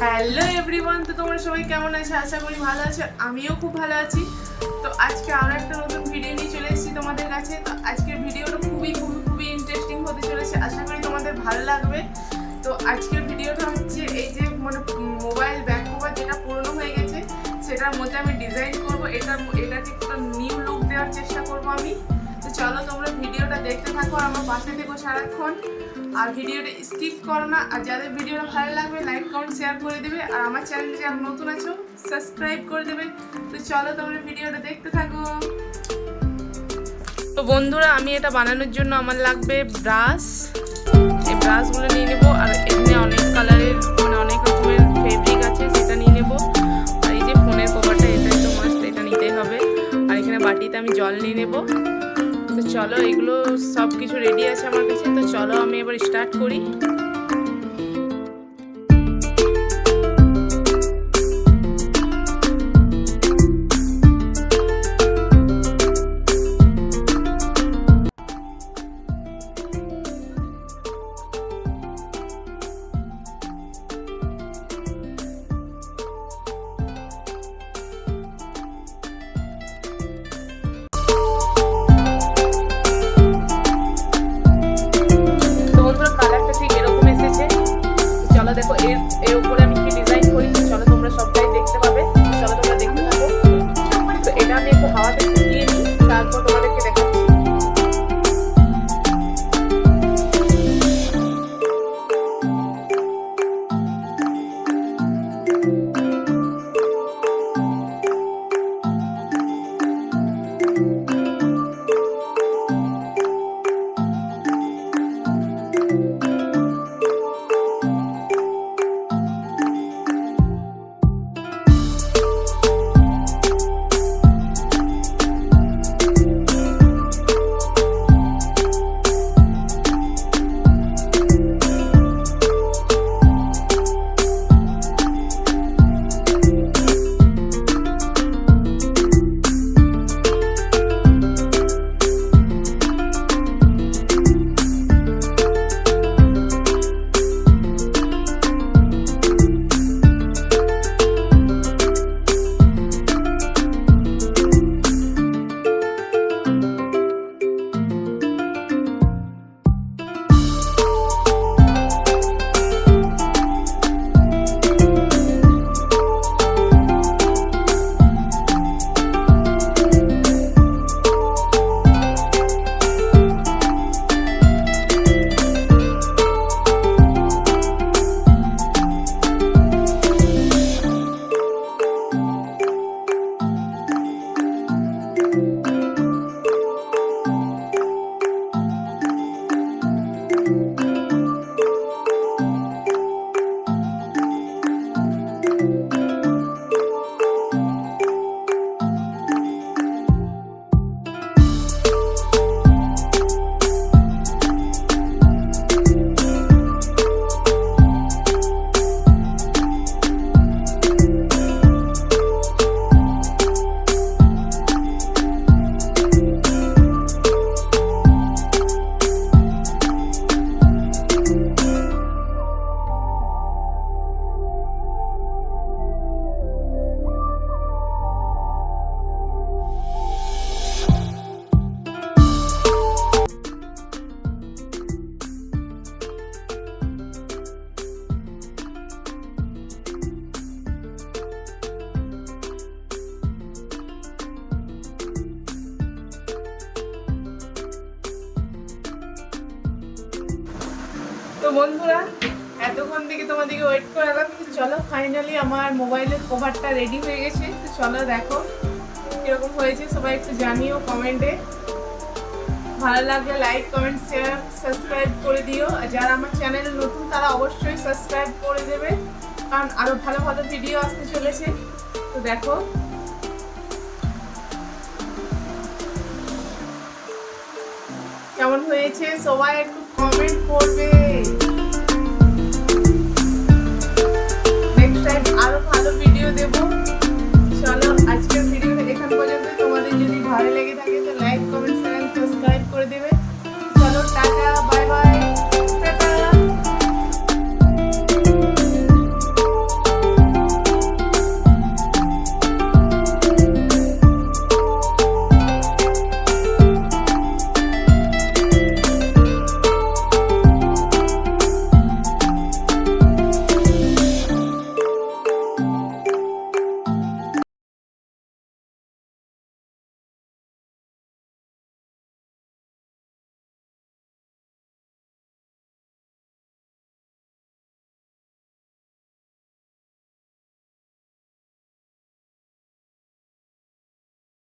Hello everyone তো তোমরা সবাই কেমন আছে? আশা করি ভালো আছো। আমিও খুব ভালো আছি। তো আজকে আরও একটা নতুন ভিডিও নিয়ে চলে এসেছি তোমাদের কাছে। তো আজকের ভিডিওটা খুবই খুবই খুবই ইন্টারেস্টিং হতে চলেছে। আশা করি তোমাদের ভালো লাগবে। তো আজকের ভিডিওটা হচ্ছে এই যে মানে মোবাইল ব্যাক কভার যেটা পুরনো হয়ে গেছে, সেটার মধ্যে আমি ডিজাইন করব। এটা, এটাকে একটা নিউ লুক দেওয়ার চেষ্টা করব আমি। চলো তোমরা ভিডিওটা দেখতে থাকো আমার পাশে থেকো সারাক্ষণ। আর ভিডিওটা স্কিপ করো না। আর যাদের ভিডিওটা ভালো লাগবে লাইক কমেন্ট শেয়ার করে দেবে। আর আমার চ্যানেলে যারা নতুন আছো সাবস্ক্রাইব করে দেবে। তো চলো তোমরা ভিডিওটা দেখতে থাকো। তো বন্ধুরা, আমি এটা বানানোর জন্য আমার লাগবে ব্রাশ। এই ব্রাশগুলো নিয়ে নেব। আর এখানে অনেক কালারের মানে অনেক রকমের ফেব্রিক আছে, সেটা নিয়ে নেব। আর এই যে ফোনের কভারটা এটাই তো মাস্ট এটা নিতেই হবে। আর এখানে বাটিতে আমি জল নিয়ে নেব। তো চলো, এগুলো সব কিছু রেডি আছে আমার কাছে, তো চলো আমি এবার স্টার্ট করি। তো বন্ধুরা, এতক্ষণ থেকে তোমাদেরকে ওয়েট করে এলাম কিন্তু চলো ফাইনালি আমার মোবাইলের কভারটা রেডি হয়ে গেছে। তো চলো দেখো কীরকম হয়েছে, সবাই একটু জানিও কমেন্টে ভালো লাগলে লাইক কমেন্ট শেয়ার সাবস্ক্রাইব করে দিও। আর যারা আমার চ্যানেল নতুন, তারা অবশ্যই সাবস্ক্রাইব করে দেবে। কারণ আরও ভালো ভালো ভিডিও আসতে চলেছে। তো দেখো। কেমন হয়েছে? সবাই একটু কমেন্ট করবে। ভালো লেগে থাকে তো লাইক কমেন্ট শেয়ার সাবস্ক্রাইব করে দেবে। চলো টা